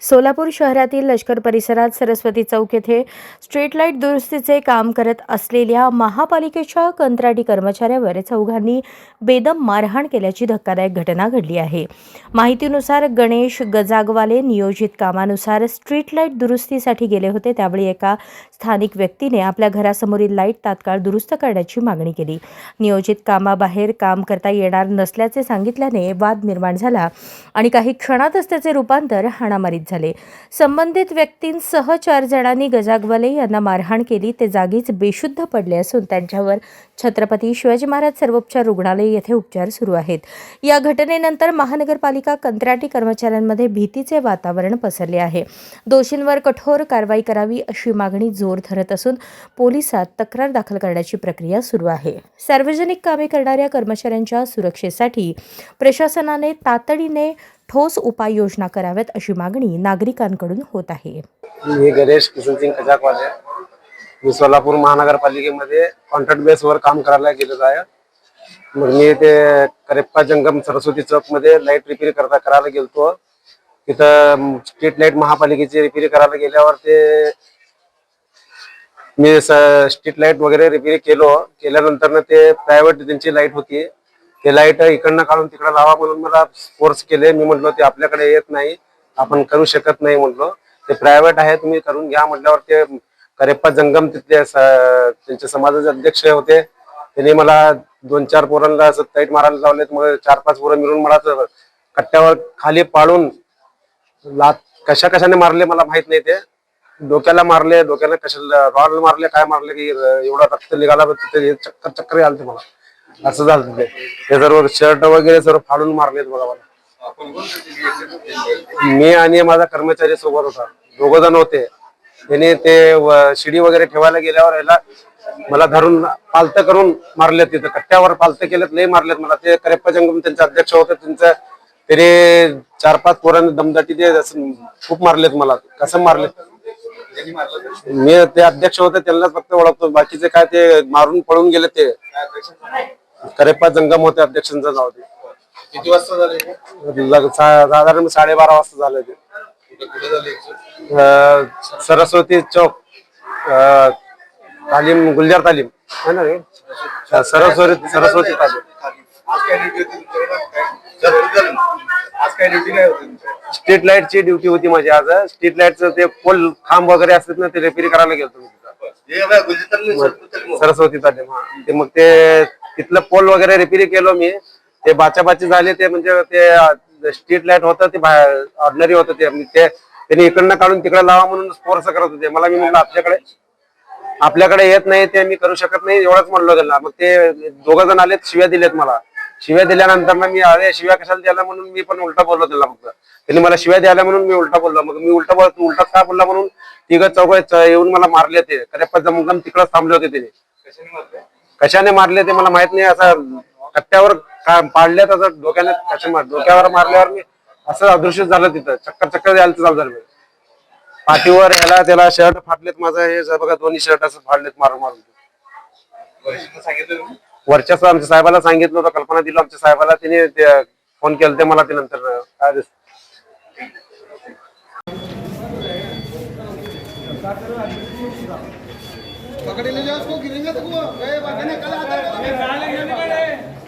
सोलापूर शहरातील लष्कर परिसरात सरस्वती चौक येथे स्ट्रीट लाइट दुरुस्तीचे काम करत असलेल्या महापालिकेच्या कंत्राटी कर्मचाऱ्यावर चौघांनी बेदम मारहाण केल्याची धक्कादायक घटना घडली आहे. माहितीनुसार गणेश गजागवाले नियोजित कामानुसार स्ट्रीट लाइट दुरुस्तीसाठी गेले होते. त्यावेळी एका स्थानिक व्यक्तीने आपल्या घरासमोरील लाइट तात्काळ दुरुस्त करण्याची मागणी केली. नियोजित कामाबाहेर काम करता येणार नसल्याचे सांगितल्याने वाद निर्माण झाला आणि काही क्षणातच त्याचे रूपांतर हाणामारीत झाले. संबंधित व्यक्तींसह चार जणांनी गजागवाले. यांना मारहाण केली. ते जागीच बेशुद्ध पडले असून त्यांच्यावर छत्रपती शिवाजी महाराज सर्वोपचार रुग्णालय येथे उपचार सुरू आहेत. या घटनेनंतर महानगरपालिका कंत्राटी कर्मचाऱ्यांमध्ये भीतीचे वातावरण पसरले आहे. दोषींवर कठोर कारवाई करावी अशी मागणी जोर धरत असून पोलिसात तक्रार दाखल करण्याची प्रक्रिया सुरू आहे. सार्वजनिक कामे करणाऱ्या कर्मचाऱ्यांच्या सुरक्षेसाठी प्रशासनाने तातडीने ठोस उपाययोजना कराव्यात अशी मागणी नागरिकांकडून होत आहे. मी गणेश किशनसिंग खजाकवाले मी सोलापूर महानगरपालिकेमध्ये कॉन्ट्रॅक्ट बेसवर काम करायला गेलेलो आहे. मग मी ते करेप्पा जंगम सरस्वती चौकमध्ये लाइट रिपेअर करता करायला गेलतो. तिथं स्ट्रीट लाइट महापालिकेची रिपेअर करायला गेल्यावर ते मी स्ट्रीट लाइट वगैरे रिपेअर केलो. केल्यानंतर ना ते प्रायव्हेट त्यांची लाइट होती ते लाइट इकडनं काढून तिकडं लावा म्हणून मला फोर्स केले. मी म्हटलो ते आपल्याकडे येत नाही. आपण करू शकत नाही म्हटलो. ते प्रायव्हेट आहे तुम्ही करून घ्या म्हटल्यावर ते करेप्पा जंगम तिथले त्यांचे समाजाचे अध्यक्ष होते. त्यांनी मला दोन चार पोरांना असं ताईट मारायला लावलेत. मग चार पाच पोरं मिळून मला कट्ट्यावर खाली पाळून लात कशा कशाने मारले मला माहीत नाही ते. डोक्याला मारले डोक्याला कशाला रॉडला मारले काय मारले की एवढा रक्त निघाला तिथे चक्कर चक्कर आलते मला. असं झालं ते ते सर्व शर्ट वगैरे सर्व फाडून मारलेत बघा मला. मी आणि माझा कर्मचारी सोबत होता. दोघ जण होते. त्याने ते शिडी वगैरे ठेवायला गेल्यावर याला मला धरून पालत करून मारलेत तिथं. कट्ट्यावर पालत केलेत लय मारलेत मला. ते करेप्पा जंगम त्यांचे अध्यक्ष होते त्यांचं त्याने चार पाच पोरांनी दमदाटी ते खूप मारलेत मला. कसं मारलेत? मी ते अध्यक्ष होते त्यांनाच फक्त ओळखतो. बाकीचे काय ते मारून पळून गेले ते. करेप्पा जंगम होते अध्यक्षांचं नाव ते. किती वाजता झाले? लग- सा- साधारण साडेबारा वाजता झालं ते. कुठे कुठे झाले exit? अं, सरस्वती चौक अं, तालीम गुलजार तालीम. है ना रे? अं, सरस्वती सरस्वती तालीम आज काय ड्युटी होती तुमच्याकडे काय जर कुठे झालं? आज काय ड्युटी काय होती तुमच्याकडे स्ट्रीट लाईटची ड्युटी होती माझी आज. स्ट्रीट लाईटचं ते पोल खांब वगैरे असतात ना ते रिपेअर करायला गेलो. हे बघा, गुजरातला. सरस्वती तालीम हा. ते मग ते तिथलं पोल वगैरे रिपेअर केलो मी. ते बाचाबाची झाले ते म्हणजे ते स्ट्रीट लाइट होतं ते ऑर्डनरी होतं ते. ते त्यांनी इकडनं काढून तिकडे लावा म्हणून फोर्स करत होते. मला मी म्हणलं आपल्याकडे आपल्याकडे येत नाही ते मी करू शकत नाही. एवढंच म्हणलो त्यांना. मग ते दोघं जण आलेत शिव्या दिलेत मला. शिव्या दिल्यानंतर ना मी अरे शिव्या कशाला द्यायला? म्हणून मी पण उलटा बोललो त्याला फक्त. त्यांनी मला शिव्या द्यायला म्हणून मी उलटा बोललो. मग मी उलटा बोल उलटा का बोलला म्हणून तिघ चौघ येऊन मला मारले ते. करेप्पा जमून तिकडच थांबले होते त्याने कशाने मारले? ते मला माहीत नाही. असं कट्ट्यावर का- पाडले तसं डोक्याने कशा मार डोक्यावर मारल्यावर मी असं अदृश्य झालं तिथं. चक्कर चक्कर यायला चालू झालं पाठीवर याला त्याला शर्ट फाटलेत माझं हे बघा दोन्ही शर्ट असं फाडलेत मारून मारून. वरिष्ठांना वरच्या आमच्या साहेबाला सांगितलं होतं कल्पना दिलं आमच्या साहेबाला. तिने फोन केला ते मला ते नंतर काय दिस- पकड़ ले जाओ उसको गिरेंगे तो वो। गए भागने कल आता है।